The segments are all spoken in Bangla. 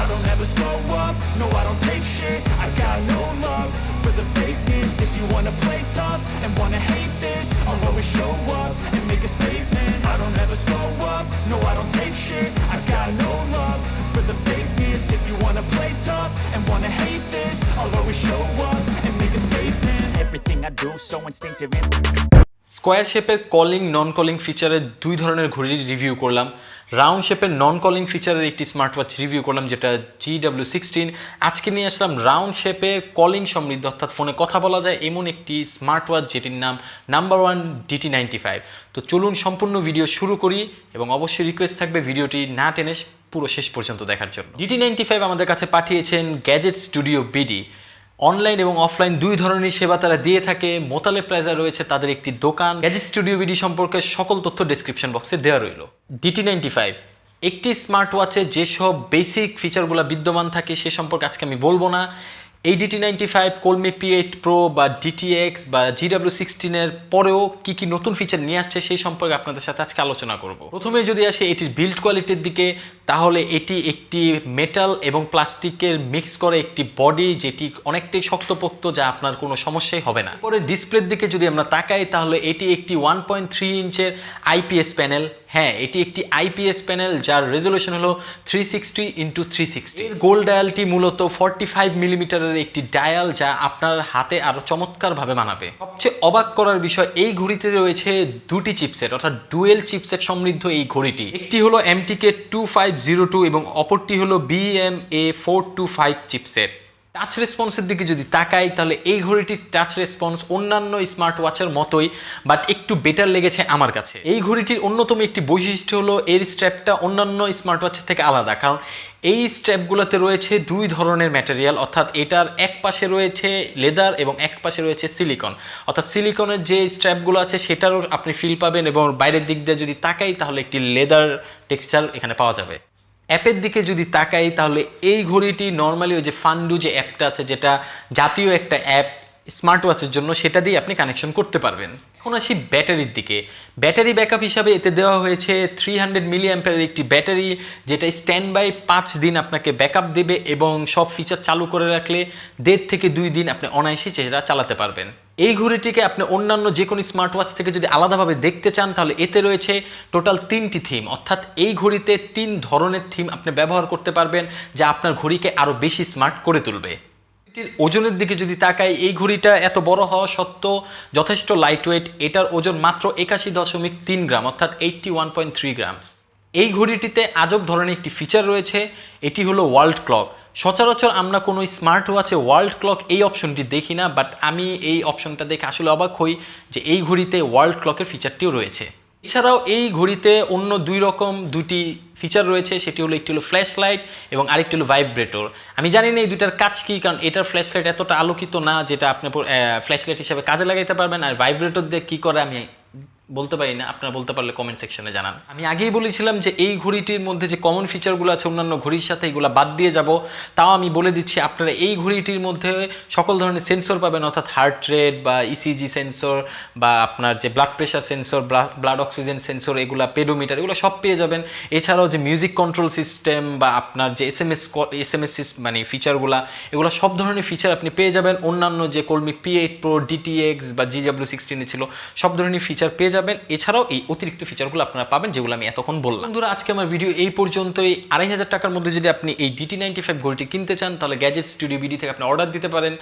I don't ever slow up, no I don't take shit. I got no love for the fakeness. If you wanna play tough and wanna hate this I'll always show up and make a statement. I don't ever slow up, no I don't take shit. I got no love for the fakeness. If you wanna play tough and wanna hate this I'll always show up and make a statement. Everything I do so instinctive. And... square শেপের কলিং নন কলিং ফিচারের দুই ধরনের ঘড়ির রিভিউ করলাম। রাউন্ড শেপের নন কলিং ফিচারের একটি স্মার্ট ওয়াচ রিভিউ করলাম, যেটা জি ডাব্লিউ সিক্সটিন আজকে নিয়ে আসলাম রাউন্ড শেপের কলিং সমৃদ্ধ, অর্থাৎ ফোনে কথা বলা যায় এমন একটি স্মার্ট ওয়াচ যেটির নাম number one DT ninety five তো চলুন সম্পূর্ণ ভিডিও শুরু করি, এবং অবশ্যই রিকোয়েস্ট থাকবে ভিডিওটি না টেনে পুরো শেষ পর্যন্ত দেখার জন্য। ডিটি নাইনটি ফাইভ আমাদের কাছে পাঠিয়েছেন গ্যাজেট স্টুডিও বিডি অনলাইন এবং অফলাইন দুই ধরনের সেবা তারা দিয়ে থাকে। মোতালে প্লাজা রয়েছে তাদের একটি দোকান। গ্যাজেট স্টুডিও বিডি সম্পর্কে সকল তথ্য ডেসক্রিপশন বক্সে দেওয়া রইল। ডিটি নাইনটি ফাইভ একটি স্মার্ট ওয়াচে যেসব বেসিক ফিচারগুলো বিদ্যমান থাকে সে সম্পর্কে আজকে আমি বলব না। এই DT ninety five Colmi P eight pro বা ডিটিএক্স বা জিডাব্লিউ সিক্সটিনের পরেও কি কি নতুন ফিচার নিয়ে আসছে সেই সম্পর্কে আপনাদের সাথে আজকে আলোচনা করব। প্রথমে যদি আসে এটির বিল্ড কোয়ালিটির দিকে তাহলে এটি একটি মেটাল এবং প্লাস্টিকের মিক্স করে একটি বডি যেটি অনেকটাই শক্তপোক্ত, যা আপনার কোনো সমস্যাই হবে না। পরে ডিসপ্লের দিকে যদি আমরা তাকাই, তাহলে এটি একটি ওয়ান পয়েন্ট থ্রি ইঞ্চের আইপিএস প্যানেল হ্যাঁ এটি একটি আইপিএস প্যানেল যার রেজলিউশন হলো three sixty into three sixty গোল ডায়ালটি মূলত ফর্টি ফাইভ মিলিমিটারের একটি ডায়াল যা আপনার হাতে আরও চমৎকারভাবে মানাবে সবচেয়ে অবাক করার বিষয়, এই ঘড়িতে রয়েছে দুটি চিপসেট অর্থাৎ ডুয়েল চিপসেট সমৃদ্ধ এই ঘড়িটি। একটি হলো MTK two five zero two এবং অপরটি হলো BMA four two five chipset touch রেসপন্সের দিকে যদি তাকাই, তাহলে এই ঘড়িটির টাচ রেসপন্স অন্যান্য স্মার্ট ওয়াচের মতোই বাট একটু বেটার লেগেছে আমার কাছে। এই ঘড়িটির অন্যতম একটি বৈশিষ্ট্য হলো এর স্ট্র্যাপটা অন্যান্য স্মার্ট ওয়াচের থেকে আলাদা, কারণ এই স্ট্র্যাপগুলোতে রয়েছে দুই ধরনের ম্যাটেরিয়াল অর্থাৎ এটার এক পাশে রয়েছে লেদার এবং এক পাশে রয়েছে সিলিকন অর্থাৎ সিলিকনের যে স্ট্র্যাপগুলো আছে, সেটারও আপনি ফিল পাবেন এবং বাইরের দিক দিয়ে যদি তাকাই, তাহলে একটি লেদার টেক্সচার এখানে পাওয়া যাবে। অ্যাপের দিকে যদি তাকাই, তাহলে এই ঘড়িটি নর্মালি ওই যে ফান্ডু যে অ্যাপটা আছে, যেটা জাতীয় একটা অ্যাপ স্মার্ট ওয়াচের জন্য সেটা দিয়ে আপনি কানেকশন করতে পারবেন। এখন আসি ব্যাটারির দিকে। ব্যাটারি ব্যাকআপ হিসাবে এতে দেওয়া হয়েছে থ্রি হান্ড্রেড মিলি অ্যাম্পের একটি ব্যাটারি যেটা স্ট্যান্ড বাই পাঁচ দিন আপনাকে ব্যাকআপ দেবে এবং সব ফিচার চালু করে রাখলে দেড় থেকে দুই দিন আপনি অনায়াসে সেটা চালাতে পারবেন। এই ঘড়িটিকে আপনি অন্যান্য যে কোনো স্মার্ট ওয়াচ থেকে যদি আলাদাভাবে দেখতে চান, তাহলে এতে রয়েছে টোটাল তিনটি থিম অর্থাৎ এই ঘড়িতে তিন ধরনের থিম আপনি ব্যবহার করতে পারবেন, যা আপনার ঘড়িকে আরও বেশি স্মার্ট করে তুলবে। ঘড়িটির ওজনের দিকে যদি তাকাই, এই ঘড়িটা এত বড় হওয়া সত্ত্বেও যথেষ্ট লাইট ওয়েট এটার ওজন মাত্র একাশি দশমিক তিন গ্রাম, অর্থাৎ eighty one point three grams এই ঘড়িটিতে আজব ধরনের একটি ফিচার রয়েছে, এটি হলো ওয়ার্ল্ড ক্লক সচরাচর আমরা কোনো স্মার্ট ওয়াচে ওয়ার্ল্ড ক্লক এই অপশনটি দেখি না বাট আমি এই অপশনটা দেখে আসলে অবাক হই যে এই ঘড়িতে ওয়ার্ল্ড ক্লকের ফিচারটিও রয়েছে। এছাড়াও এই ঘড়িতে অন্য দুই রকম, দুটি ফিচার রয়েছে, সেটি হলো একটি হলো ফ্ল্যাশ লাইট এবং আরেকটি হলো ভাইব্রেটর আমি জানি না এই দুটার কাজ কী, কারণ এটার ফ্ল্যাশ লাইট এতটা আলোকিত না, যেটা আপনি ফ্ল্যাশ লাইট হিসাবে কাজে লাগাইতে পারবেন, আর ভাইব্রেটর দিয়ে কী করে আমি বলতে পারি না, আপনারা বলতে পারলে কমেন্ট সেকশনে জানান। আমি আগেই বলেছিলাম যে এই ঘড়িটির মধ্যে যে কমন ফিচারগুলো আছে, অন্যান্য ঘড়ির সাথে এগুলো বাদ দিয়ে যাব, তাও আমি বলে দিচ্ছি, আপনারা এই ঘড়িটির মধ্যে সকল ধরনের সেন্সর পাবেন, অর্থাৎ হার্ট রেট বা ইসিজি সেন্সর বা আপনার যে blood pressure sensor blood oxygen sensor এগুলো পেডোমিটার এগুলো সব পেয়ে যাবেন। এছাড়াও যে মিউজিক কন্ট্রোল সিস্টেম বা আপনার যে S M S S M S মানে ফিচারগুলো এগুলো সব ধরনের ফিচার আপনি পেয়ে যাবেন। অন্যান্য যে কলমি পি এইট প্রো ডিটিএক্স বা জি ডাব্লিউ সিক্সটিনে ছিল, সব ধরনের ফিচার পেয়ে যাবেন। এছাড়াও এই অতিরিক্ত ফিচারগুলো আপনারা পাবেন, যেগুলো আমি এতক্ষণ বললাম। বন্ধুরা, আজকে আমার ভিডিও এই পর্যন্তই। আড়াই হাজার টাকার মধ্যে যদি আপনি এই ডিটি নাইনটি ফাইভ ঘড়িটি কিনতে চান, তাহলে গ্যাজেট স্টুডিও বিডি থেকে আপনি অর্ডার দিতে পারেন।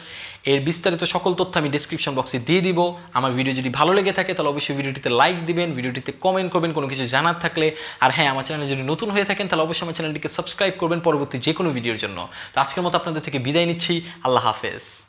এর বিস্তারিত সকল তথ্য আমি ডিসক্রিপশন বক্সে দিয়ে দিব। আমার ভিডিও যদি ভালো লেগে থাকে, তাহলে অবশ্যই ভিডিওটিতে লাইক দিবেন ভিডিওটিতে কমেন্ট করবেন, কোনো কিছু জানার থাকলে। আর হ্যাঁ আমার চ্যানেলে যদি নতুন হয়ে থাকেন, তাহলে অবশ্যই আমার চ্যানেলটিকে সাবস্ক্রাইব করবেন পরবর্তী যে কোনো ভিডিওর জন্য। তো আজকের মতো আপনাদের থেকে বিদায় নিচ্ছি। আল্লাহ হাফেজ।